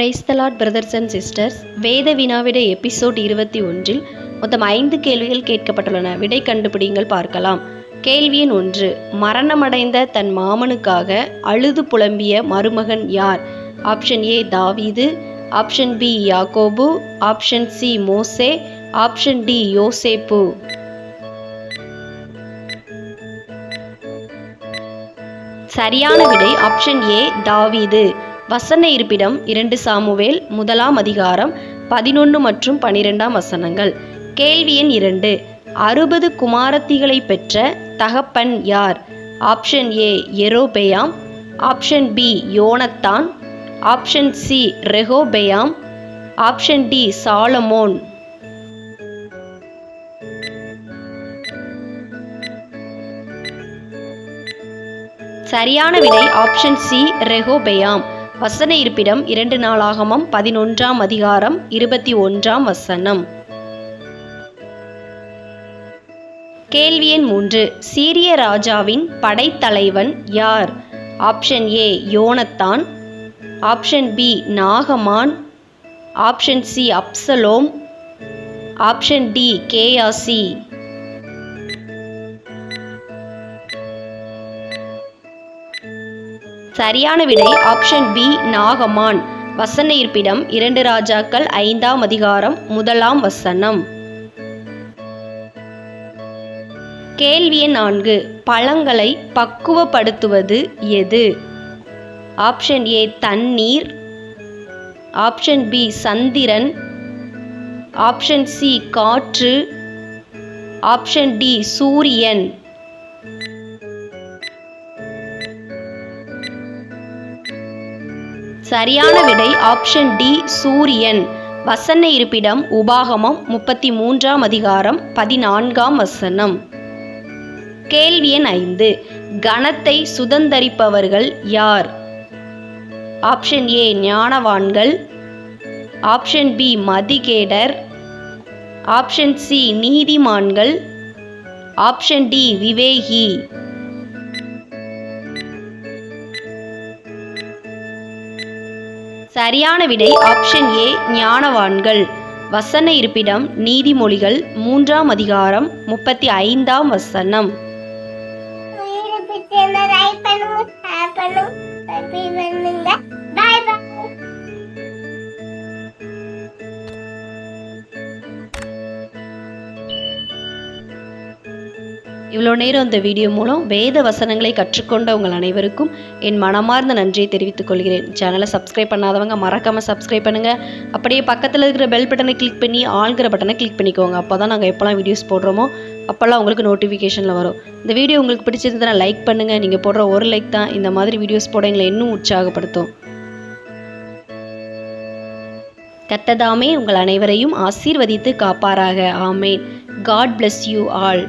Praise the Lord brothers and sisters வேத வினாவிட episode இருபத்தி ஒன்றில் மொத்தம் ஐந்து கேள்விகள் கேட்கப்பட்டுள்ளன. விடை கண்டுபிடிங்கள் பார்க்கலாம். கேள்வி எண் ஒன்று. மரணமடைந்த தன் மாமனுக்காக அழுது புலம்பிய மருமகன் யார்? ஆப்ஷன் ஏ தாவீது. ஆப்ஷன் பி யாக்கோபு. ஆப்ஷன் சி மோசே. ஆப்ஷன் டி யோசேப்பு. சரியான விடை ஆப்ஷன் ஏ தாவீது. வசன இருப்பிடம் இரண்டு சாமுவேல் முதலாம் அதிகாரம் பதினொன்று மற்றும் பனிரெண்டாம் வசனங்கள். கேள்வி எண் இரண்டு. அறுபது குமாரத்திகளை பெற்ற தகப்பன் யார்? ஆப்ஷன் ஏ எரோபெயாம் ஆப்ஷன் பி யோனத்தான். ஆப்ஷன் சி ரெஹோபெயாம் ஆப்ஷன் டி சாலமோன். சரியான விடை ஆப்ஷன் சி ரெஹோபெயாம் வசன இருப்பிடம் இரண்டு நாளாகமம் பதினொன்றாம் அதிகாரம் இருபத்தி ஒன்றாம் வசனம். கேள்வி எண் மூன்று. சீரிய ராஜாவின் படைத்தலைவன் யார்? ஆப்ஷன் ஏ யோனத்தான். ஆப்ஷன் பி நாகமான். ஆப்ஷன் சி அப்சலோம். ஆப்ஷன் டி கேஆசி சரியான விடை ஆப்ஷன் பி நாகமான். வசன இருப்பிடம் இரண்டு ராஜாக்கள் ஐந்தாம் அதிகாரம் முதலாம் வசனம். கேள்வி நான்கு. பழங்களை பக்குவப்படுத்துவது எது? ஆப்ஷன் ஏ தண்ணீர். ஆப்ஷன் பி சந்திரன். ஆப்ஷன் சி காற்று. ஆப்ஷன் டி சூரியன். சரியான விடை ஆப்ஷன் டி சூரியன். வசன இருப்பிடம் உபாகமம் முப்பத்தி மூன்றாம் அதிகாரம் பதினான்காம் வசனம். கேள்வி எண் ஐந்து. கணத்தை சுதந்தரிப்பவர்கள் யார்? ஆப்ஷன் ஏ ஞானவான்கள். ஆப்ஷன் பி மதிகேடர். ஆப்ஷன் சி நீதிமான்கள். ஆப்ஷன் டி விவேகி. சரியான விடை ஆப்ஷன் ஏ ஞானவான்கள். வசன இருப்பிடம் நீதிமொழிகள் மூன்றாம் அதிகாரம் முப்பத்தி ஐந்தாம் வசனம் பிடிச்சிருந்தா லைக் பண்ணுங்க. இவ்வளோ நேரம் இந்த வீடியோ மூலம் வேத வசனங்களை கற்றுக்கொண்ட உங்கள் அனைவருக்கும் என் மனமார்ந்த நன்றியை தெரிவித்துக் கொள்கிறேன். சேனலை சப்ஸ்கிரைப் பண்ணாதவங்க மறக்காமல் சப்ஸ்கிரைப் பண்ணுங்கள் அப்படியே பக்கத்தில் இருக்கிற பெல் பட்டனை கிளிக் பண்ணி ஆள்கிற பட்டனை கிளிக் பண்ணிக்கோங்க. அப்போ தான் நாங்கள் எப்போல்லாம் வீடியோஸ் போடுறோமோ அப்போல்லாம் உங்களுக்கு நோட்டிஃபிகேஷனில் வரும். இந்த வீடியோ உங்களுக்கு பிடிச்சிருந்ததுன்னா லைக் பண்ணுங்கள் நீங்கள் போடுற ஒரு லைக் தான் இந்த மாதிரி வீடியோஸ் போட எங்களை இன்னும் உற்சாகப்படுத்தும். கத்ததாமே உங்கள் அனைவரையும் ஆசீர்வதித்து காப்பாராக. ஆமேன். God bless you all